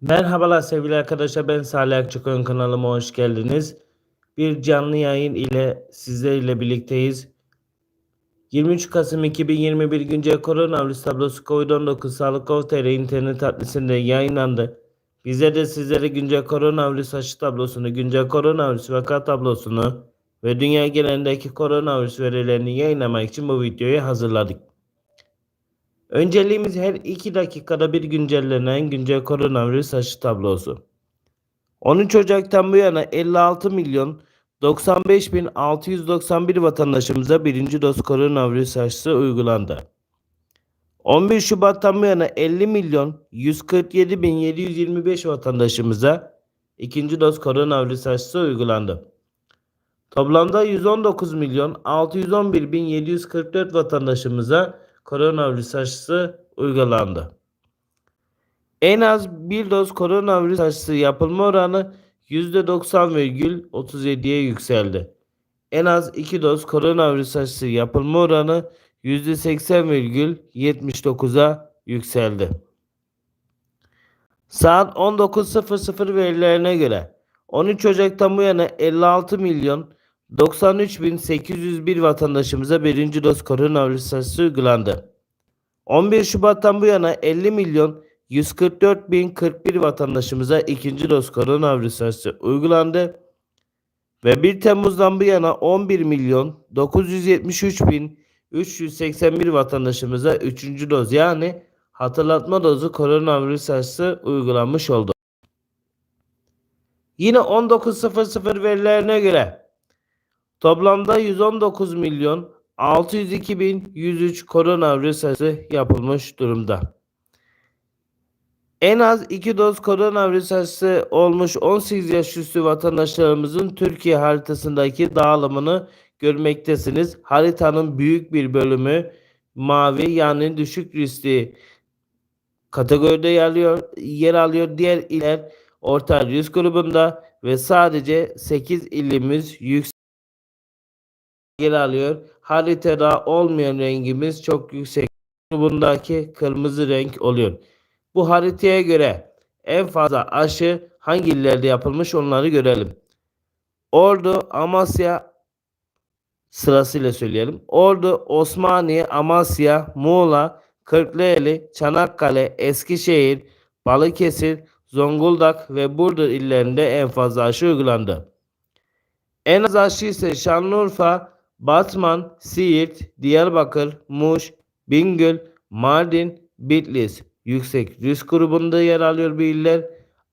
Merhabalar sevgili arkadaşlar ben Salih Akçakoyun kanalıma hoş geldiniz. Bir canlı yayın ile sizlerle birlikteyiz. 23 Kasım 2021 güncel koronavirüs tablosu COVID-19 Sağlık.gov.tr internet adresinde yayınlandı. Bize de sizlere güncel koronavirüs aşı tablosunu, güncel koronavirüs vaka tablosunu ve dünya genelindeki koronavirüs verilerini yayınlamak için bu videoyu hazırladık. Önceliğimiz her 2 dakikada bir güncellenen güncel koronavirüs aşı tablosu. 13 Ocak'tan bu yana 56 milyon 95 bin 691 vatandaşımıza birinci doz koronavirüs aşısı uygulandı. 11 Şubat'tan bu yana 50 milyon 147 bin 725 vatandaşımıza ikinci doz koronavirüs aşısı uygulandı. Toplamda 119 milyon 611 bin 744 vatandaşımıza koronavirüs aşısı uygulandı. En az bir doz koronavirüs aşısı yapılma oranı %90,37'ye yükseldi. En az 2 doz koronavirüs aşısı yapılma oranı %80,79'a yükseldi. Saat 19.00 verilerine göre 13 Ocak'tan bu yana 56 milyon 93.801 vatandaşımıza birinci doz koronavirüs aşısı uygulandı. 11 Şubat'tan bu yana 50 milyon 144.041 vatandaşımıza ikinci doz koronavirüs aşısı uygulandı. Ve 1 Temmuz'dan bu yana 11 milyon 973.381 vatandaşımıza üçüncü doz yani hatırlatma dozu koronavirüs aşısı uygulanmış oldu. Yine 19.00 verilerine göre Toplamda 119 milyon 602 bin 103 koronavirüs aşısı yapılmış durumda. En az 2 doz koronavirüs aşısı olmuş 18 yaş üstü vatandaşlarımızın Türkiye haritasındaki dağılımını görmektesiniz. Haritanın büyük bir bölümü mavi yani düşük riskli kategoride yer alıyor, yer alıyor. Diğer iller orta risk grubunda ve sadece 8 ilimiz yüksek yer alıyor. Haritada olmayan rengimiz çok yüksek. Bundaki kırmızı renk oluyor. Bu haritaya göre en fazla aşı hangi illerde yapılmış onları görelim. Ordu, Amasya sırasıyla söyleyelim. Ordu, Osmaniye, Amasya, Muğla, Kırklareli, Çanakkale, Eskişehir, Balıkesir, Zonguldak ve Burdur illerinde en fazla aşı uygulandı. En az aşı ise Şanlıurfa, Batman, Siirt, Diyarbakır, Muş, Bingöl, Mardin, Bitlis yüksek risk grubunda yer alıyor bu iller.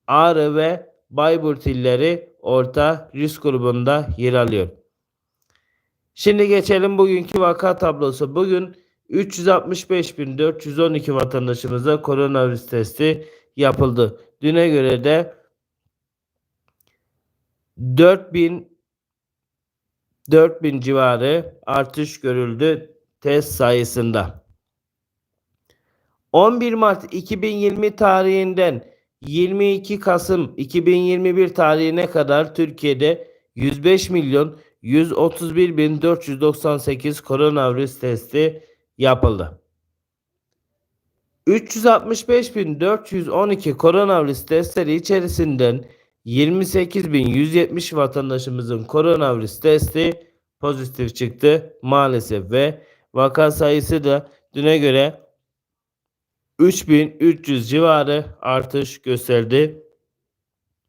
Ağrı ve Bayburt illeri orta risk grubunda yer alıyor. Şimdi geçelim bugünkü vaka tablosu. Bugün 365.412 vatandaşımıza koronavirüs testi yapıldı. Düne göre de 4000 4000 civarı artış görüldü test sayısında. 11 Mart 2020 tarihinden 22 Kasım 2021 tarihine kadar Türkiye'de 105 milyon 131 bin 498 koronavirüs testi yapıldı. 365.412 koronavirüs testleri içerisinden 28.170 vatandaşımızın koronavirüs testi pozitif çıktı maalesef ve vaka sayısı da düne göre 3300 civarı artış gösterdi.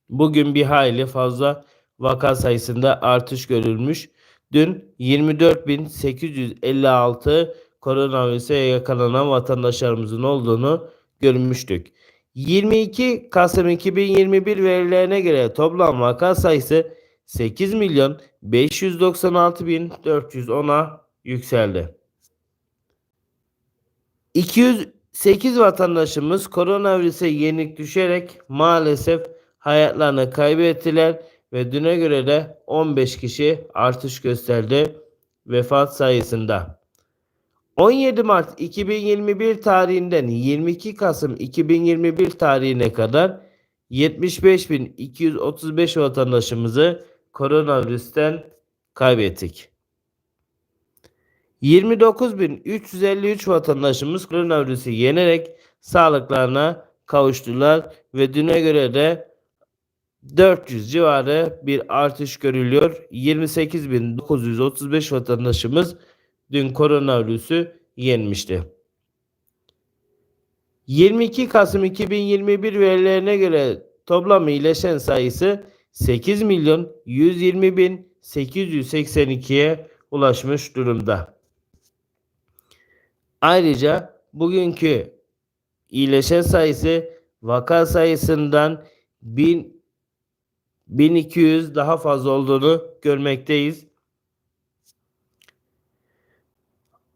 Bugün bir hayli fazla vaka sayısında artış görülmüş. Dün 24.856 koronavirüse yakalanan vatandaşlarımızın olduğunu görmüştük. 22 Kasım 2021 verilerine göre toplam vaka sayısı 8 milyon 596 bin 410'a yükseldi. 208 vatandaşımız koronavirüse yenik düşerek maalesef hayatlarını kaybettiler ve düne göre de 15 kişi artış gösterdi vefat sayısında. 17 Mart 2021 tarihinden 22 Kasım 2021 tarihine kadar 75.235 vatandaşımızı koronavirüsten kaybettik. 29.353 vatandaşımız koronavirüsü yenerek sağlıklarına kavuştular ve düne göre de 400 civarı bir artış görülüyor. 28.935 vatandaşımız dün koronavirüsü yenmişti. 22 Kasım 2021 verilerine göre toplam iyileşen sayısı 8 milyon 120 bin 882'ye ulaşmış durumda. Ayrıca bugünkü iyileşen sayısı vaka sayısından 1000 1200 daha fazla olduğunu görmekteyiz.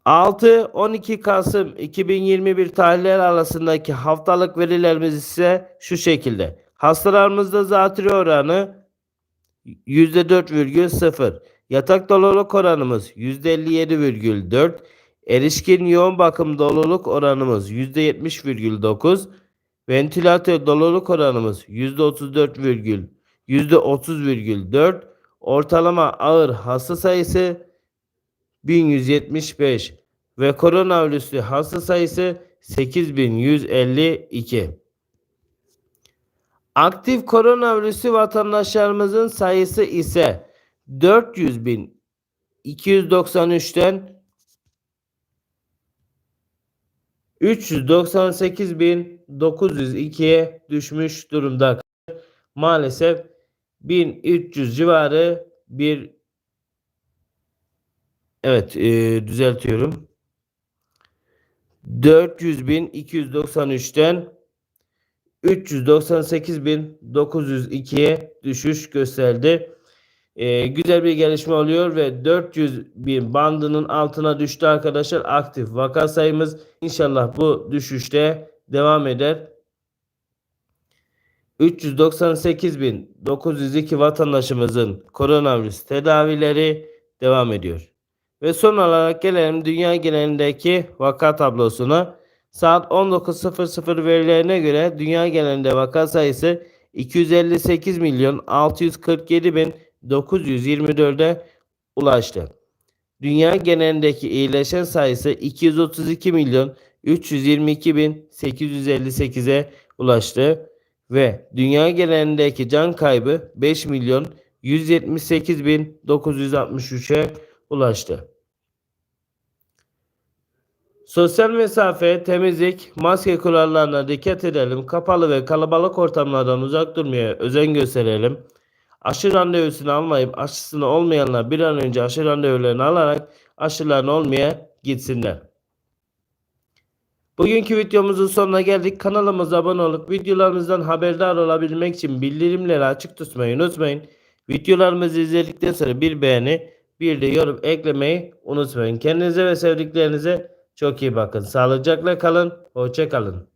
6-12 Kasım 2021 tarihleri arasındaki haftalık verilerimiz ise şu şekilde. Hastalarımızda zatürre oranı %4,0. Yatak doluluk oranımız %57,4. Erişkin yoğun bakım doluluk oranımız %70,9. Ventilatör doluluk oranımız %34, %30,4. Ortalama ağır hasta sayısı 1175 ve koronavirüslü hasta sayısı 8152. Aktif koronavirüsü vatandaşlarımızın sayısı ise 400.293'ten 398.902'ye düşmüş durumda. Maalesef 1300 civarı bir Evet e, düzeltiyorum. 400.293'ten 398.902'ye düşüş gösterdi. E, güzel bir gelişme oluyor ve 400 bin bandının altına düştü arkadaşlar. Aktif vaka sayımız inşallah bu düşüşte devam eder. 398.902 vatandaşımızın koronavirüs tedavileri devam ediyor. Ve son olarak gelelim dünya genelindeki vaka tablosuna. Saat 19.00 verilerine göre dünya genelinde vaka sayısı 258 milyon 647 bin 924'e ulaştı. Dünya genelindeki iyileşen sayısı 232 milyon 322 bin 858'e ulaştı ve dünya genelindeki can kaybı 5 milyon 178 bin 963'e ulaştı. Sosyal mesafe, temizlik, maske kurallarına dikkat edelim. Kapalı ve kalabalık ortamlardan uzak durmaya özen gösterelim. Aşı randevusunu almayıp aşısını olmayanlar bir an önce aşı randevularını alarak aşılarını olmaya gitsinler. Bugünkü videomuzun sonuna geldik. Kanalımıza abone olup videolarımızdan haberdar olabilmek için bildirimleri açık tutmayı unutmayın. Videolarımızı izledikten sonra bir beğeni, bir de yorum eklemeyi unutmayın. Kendinize ve sevdiklerinize çok iyi bakın. Sağlıcakla kalın. Hoşça kalın.